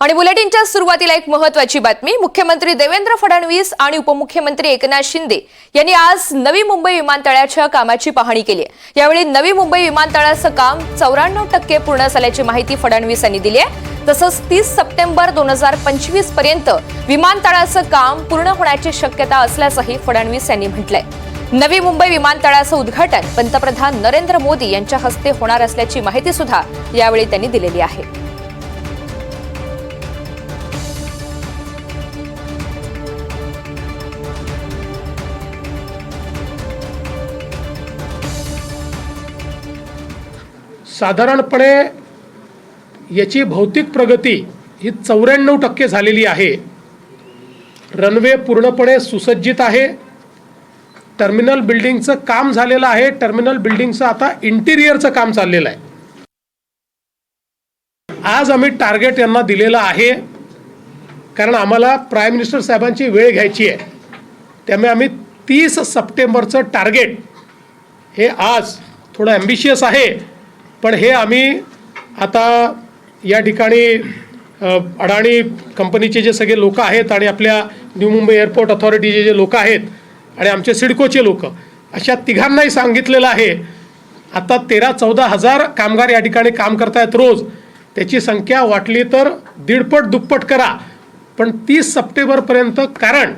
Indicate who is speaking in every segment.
Speaker 1: आणि बुलेटिनच्या सुरुवातीला एक महत्वाची बातमी. मुख्यमंत्री देवेंद्र फडणवीस आणि उपमुख्यमंत्री एकनाथ शिंदे यांनी आज नवी मुंबई विमानतळाच्या कामाची पाहणी केली आहे. यावेळी नवी मुंबई विमानतळाचं काम चौऱ्याण्णव टक्के पूर्ण झाल्याची माहिती फडणवीस यांनी दिली आहे. तसंच तीस सप्टेंबर दोन हजार पंचवीसपर्यंत विमानतळाचं काम पूर्ण होण्याची शक्यता असल्याचंही फडणवीस यांनी म्हटलंय. नवी मुंबई विमानतळाचं उद्घाटन पंतप्रधान नरेंद्र मोदी यांच्या हस्ते होणार असल्याची माहिती सुद्धा यावेळी त्यांनी दिलेली आहे.
Speaker 2: साधारणपणे याची भौतिक प्रगती ही चौऱ्याण्णव टक्के झालेली आहे. रनवे पूर्णपणे सुसज्जित आहे. टर्मिनल बिल्डिंगचं काम झालेलं आहे. टर्मिनल बिल्डिंगचं आता इंटिरियरचं काम चाललेलं आहे. आज आम्ही टार्गेट यांना दिलेलं आहे. कारण आम्हाला प्राईम मिनिस्टर साहेबांची वेळ घ्यायची आहे. त्यामुळे आम्ही तीस सप्टेंबरचं टार्गेट हे आज थोडं ॲम्बिशियस आहे. पण हे आम्ही आता या ठिकाणी अडाणी कंपनीचे जे सगळे लोक आहेत आणि आपल्या न्यू मुंबई एअरपोर्ट अथॉरिटीचे जे लोक आहेत आणि आमचे सिडकोचे लोक अशा तिघांनाही सांगितलेलं आहे आता तेरा चौदा हजार कामगार या ठिकाणी काम करतायत रोज. त्याची संख्या वाटली तर दीडपट दुप्पट करा. पण तीस सप्टेंबरपर्यंत कारण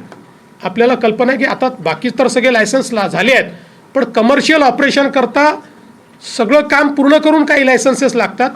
Speaker 2: आपल्याला कल्पना आहे की आता बाकी तर सगळे लायसन्स ला झाले आहेत पण कमर्शियल ऑपरेशन करता सगळं काम पूर्ण करून काही लायसन्सेस लागतात.